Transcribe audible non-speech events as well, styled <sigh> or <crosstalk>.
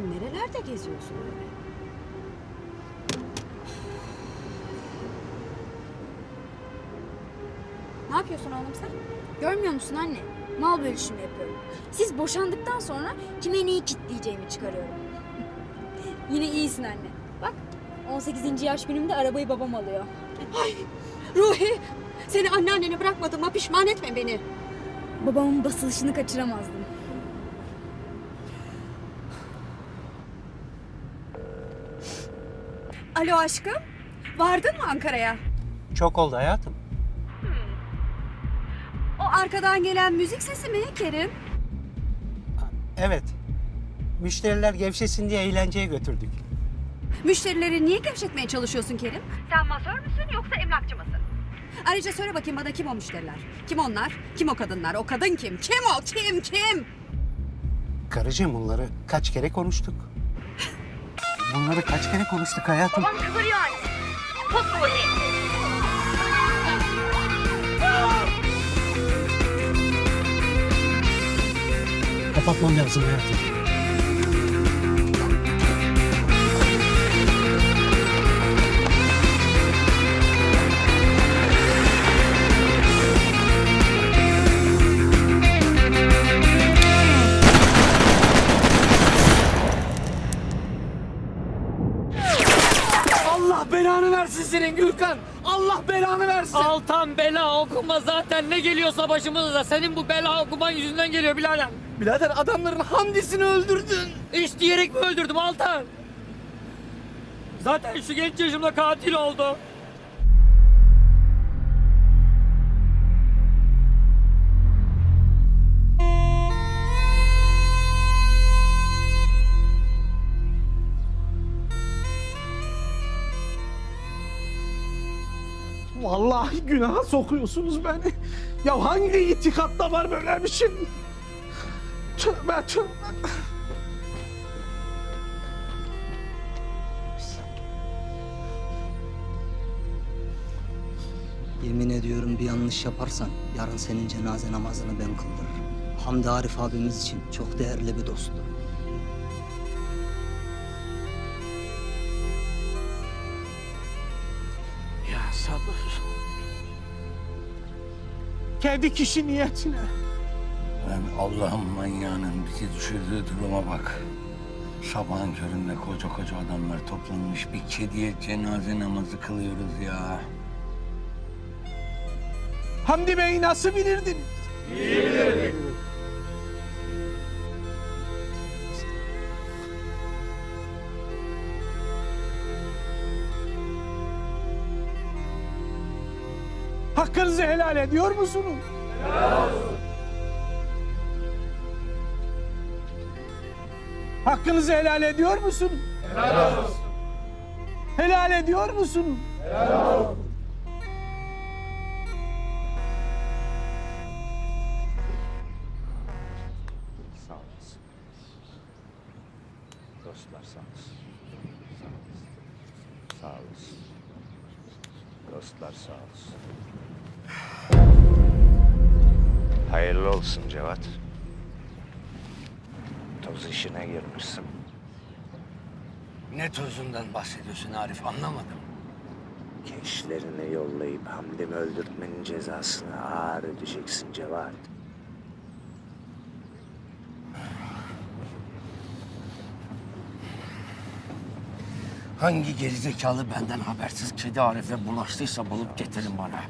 Sen nerelerde geziyorsun öyle? Ne yapıyorsun oğlum sen? Görmüyor musun anne? Mal bölüşümü yapıyorum. Siz boşandıktan sonra kime neyi kitleyeceğimi çıkarıyorum. <laughs> Yine iyisin anne. Bak 18. yaş günümde arabayı babam alıyor. Ay Ruhi seni anneannene bırakmadığıma pişman etme beni. Babamın basılışını kaçıramazdım. Alo aşkım vardın mı Ankara'ya? Çok oldu hayatım. O arkadan gelen müzik sesi mi Kerim? Evet. Müşteriler gevşesin diye eğlenceye götürdük. Müşterileri niye gevşetmeye çalışıyorsun Kerim? Sen masör müsün yoksa emlakçı mısın? Ayrıca söyle bakayım bana kim o müşteriler? Kim onlar? Kim o kadınlar? O kadın kim? Kim o? Kim? Kim? Karıcığım bunları kaç kere konuştuk. Bunları kaç kere konuştuk hayatım. Kapatmam lazım hayatım. Allah belanı versin senin Gürkan. Allah belanı versin. Altan bela okuma zaten ne geliyorsa başımıza senin bu bela okuman yüzünden geliyor birader. Birader adamların Hamdi'sini öldürdün. İş diyerek mi öldürdüm Altan? Zaten şu genç yaşımda katil oldu. Vallahi günaha sokuyorsunuz beni. Ya hangi itikatta var böyle bir şey? Tövbe tövbe. Yemin ediyorum bir yanlış yaparsan yarın senin cenaze namazını ben kıldırırım. Hamdi Arif abimiz için çok değerli bir dosttu. Sabır. Kendi kişi niyetine. Ben Allah'ın manyağının bizi düşürdüğü duruma bak. Sabahın köründe koca koca adamlar toplanmış bir kediye cenaze namazı kılıyoruz ya. Hamdi Bey'i nasıl bilirdiniz? Hakkınızı helal ediyor musunuz? Hakkınızı helal ediyor musunuz? Helal olsun. Helal ediyor? Sağ olasın. Dostlar sağ olsun. Sağ olasın. Sağ olasın. Dostlar sağ olsun. Hayırlı olsun Cevat. Toz işine girmişsin. Ne tozundan bahsediyorsun Arif anlamadım. Gençlerini yollayıp Hamdi'mi öldürtmenin cezasını ağır ödeyeceksin Cevat. Hangi gerizekalı benden habersiz kedi Arif'e bulaştıysa bulup getirin bana.